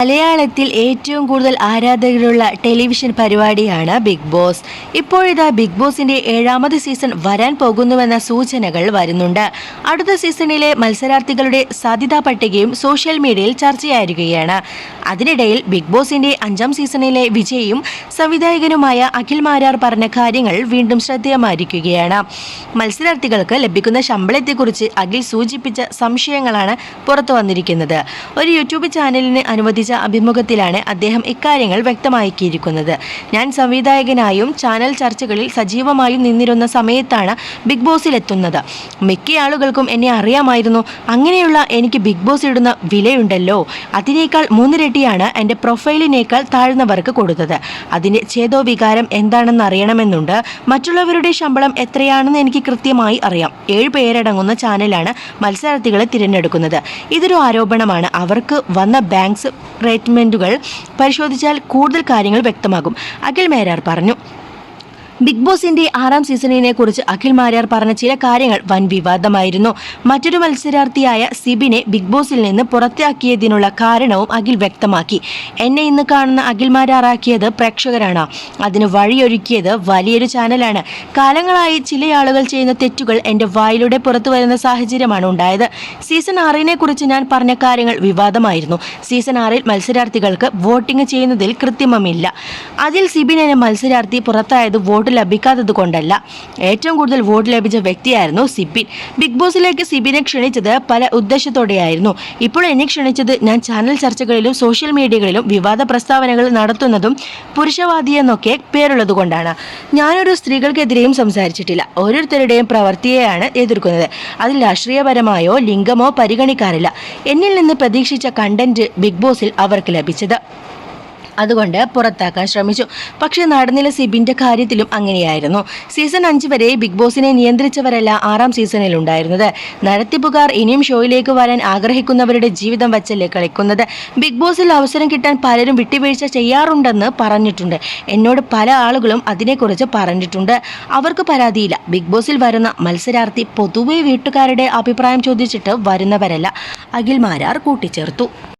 മലയാളത്തിൽ ഏറ്റവും കൂടുതൽ ആരാധകരുള്ള ടെലിവിഷൻ പരിപാടിയാണ് ബിഗ് ബോസ്. ഇപ്പോഴിതാ ബിഗ് ബോസിന്റെ ഏഴാമത് സീസൺ വരാൻ പോകുന്നുവെന്ന സൂചനകൾ വരുന്നുണ്ട്. അടുത്ത സീസണിലെ മത്സരാർത്ഥികളുടെ സാധ്യതാ പട്ടികയും സോഷ്യൽ മീഡിയയിൽ ചർച്ചയായിരിക്കുകയാണ്. അതിനിടയിൽ ബിഗ് ബോസിന്റെ അഞ്ചാം സീസണിലെ വിജയിയും സംവിധായകനുമായ അഖിൽ മാരാർ പറഞ്ഞ കാര്യങ്ങൾ വീണ്ടും ശ്രദ്ധേയമായിരിക്കുകയാണ്. മത്സരാർത്ഥികൾക്ക് ലഭിക്കുന്ന ശമ്പളത്തെക്കുറിച്ച് അഖിൽ സൂചിപ്പിച്ച സംശയങ്ങളാണ് പുറത്തു വന്നിരിക്കുന്നത് ഒരു യൂട്യൂബ് ചാനലിന് അനുവദിച്ച അഭിമുഖത്തിലാണ് അദ്ദേഹം ഇക്കാര്യങ്ങൾ വ്യക്തമാക്കിയിരിക്കുന്നത്. ഞാൻ സംവിധായകനായും ചാനൽ ചർച്ചകളിൽ സജീവമായും നിന്നിരുന്ന സമയത്താണ് ബിഗ് ബോസിലെത്തുന്നത്. മിക്ക ആളുകൾക്കും എന്നെ അറിയാമായിരുന്നു. അങ്ങനെയുള്ള എനിക്ക് ബിഗ് ബോസ് ഇടുന്ന വിലയുണ്ടല്ലോ. അതിനേക്കാൾ മൂന്നിരട്ടിയാണ് എന്റെ പ്രൊഫൈലിനേക്കാൾ താഴ്ന്നവർക്ക് കൊടുത്തത്. അതിന്റെ ചേതോവികാരം എന്താണെന്ന് അറിയണമെന്നുണ്ട് മറ്റുള്ളവരുടെ ശമ്പളം എത്രയാണെന്ന് എനിക്ക് കൃത്യമായി അറിയാം. ഏഴ് പേരടങ്ങുന്ന ചാനലാണ് മത്സരാർത്ഥികളെ തിരഞ്ഞെടുക്കുന്നത്. ഇതൊരു ആരോപണമാണ്. അവർക്ക് വന്ന ബാങ്ക്സ് റേറ്റ്മെന്റുകൾ പരിശോധിച്ചാൽ കൂടുതൽ കാര്യങ്ങൾ വ്യക്തമാകും. അഖിൽ മേരാർ പറഞ്ഞു. ബിഗ് ബോസിന്റെ ആറാം സീസണിനെ കുറിച്ച് അഖിൽ മാരാർ പറഞ്ഞ ചില കാര്യങ്ങൾ വൻ വിവാദമായിരുന്നു. മറ്റൊരു മത്സരാർത്ഥിയായ സിബിനെ ബിഗ് ബോസിൽ നിന്ന് പുറത്താക്കിയതിനുള്ള കാരണവും അഖിൽ വ്യക്തമാക്കി. എന്നെ ഇന്ന് കാണുന്ന അഖിൽ മാരാറാക്കിയത് പ്രേക്ഷകരാണ്. അതിന് വഴിയൊരുക്കിയത് വലിയൊരു ചാനലാണ്. കാലങ്ങളായി ചില ആളുകൾ ചെയ്യുന്ന തെറ്റുകൾ എന്റെ വായിലൂടെ പുറത്തു വരുന്ന സാഹചര്യമാണ് ഉണ്ടായത്. സീസൺ ആറിനെ കുറിച്ച് ഞാൻ പറഞ്ഞ കാര്യങ്ങൾ വിവാദമായിരുന്നു. സീസൺ ആറിൽ മത്സരാർത്ഥികൾക്ക് വോട്ടിംഗ് ചെയ്യുന്നതിൽ കൃത്രിമമില്ല. അതിൽ സിബിൻ എന്ന മത്സരാർത്ഥി പുറത്തായത് വോട്ട് ലഭിക്കാത്തത് കൊണ്ടല്ല. ഏറ്റവും കൂടുതൽ വോട്ട് ലഭിച്ച വ്യക്തിയായിരുന്നു സിബിൻ. ബിഗ് ബോസിലേക്ക് സിബിനെ ക്ഷണിച്ചത് പല ഉദ്ദേശത്തോടെയായിരുന്നു. ഇപ്പോൾ എന്നെ ക്ഷണിച്ചത് ഞാൻ ചാനൽ ചർച്ചകളിലും സോഷ്യൽ മീഡിയകളിലും വിവാദ പ്രസ്താവനകൾ നടത്തുന്നതും പുരുഷവാദി പുരുഷവാദിയെന്നൊക്കെ പേരുള്ളത് കൊണ്ടാണ്. ഞാനൊരു സ്ത്രീകൾക്കെതിരെയും സംസാരിച്ചിട്ടില്ല. ഓരോരുത്തരുടെയും പ്രവൃത്തിയെയാണ് എതിർക്കുന്നത്. അതിൽ രാഷ്ട്രീയപരമായോ ലിംഗമോ പരിഗണിക്കാറില്ല. എന്നിൽ നിന്ന് പ്രതീക്ഷിച്ച കണ്ടന്റ് ബിഗ് ബോസിൽ അവർക്ക് ലഭിച്ചത്. അതുകൊണ്ട് പുറത്താക്കാൻ ശ്രമിച്ചു. പക്ഷേ നടന്നില്ല സിബിന്റെ കാര്യത്തിലും അങ്ങനെയായിരുന്നു. സീസൺ അഞ്ച് വരെ ബിഗ് ബോസിനെ നിയന്ത്രിച്ചവരല്ല ആറാം സീസണിൽ ഉണ്ടായിരുന്നത് നടത്തിപ്പുകാർ ഇനിയും ഷോയിലേക്ക് വരാൻ ആഗ്രഹിക്കുന്നവരുടെ ജീവിതം വച്ചല്ലേ കളിക്കുന്നത്. ബിഗ് ബോസിൽ അവസരം കിട്ടാൻ പലരും വിട്ടുവീഴ്ച ചെയ്യാറുണ്ടെന്ന് പറഞ്ഞിട്ടുണ്ട്. എന്നോട് പല ആളുകളും അതിനെക്കുറിച്ച് പറഞ്ഞിട്ടുണ്ട്. അവർക്ക് പരാതിയില്ല. ബിഗ് ബോസിൽ വരുന്ന മത്സരാർത്ഥി പൊതുവെ വീട്ടുകാരുടെ അഭിപ്രായം ചോദിച്ചിട്ട് വരുന്നവരല്ല. അഖിൽ മാരാർ കൂട്ടിച്ചേർത്തു.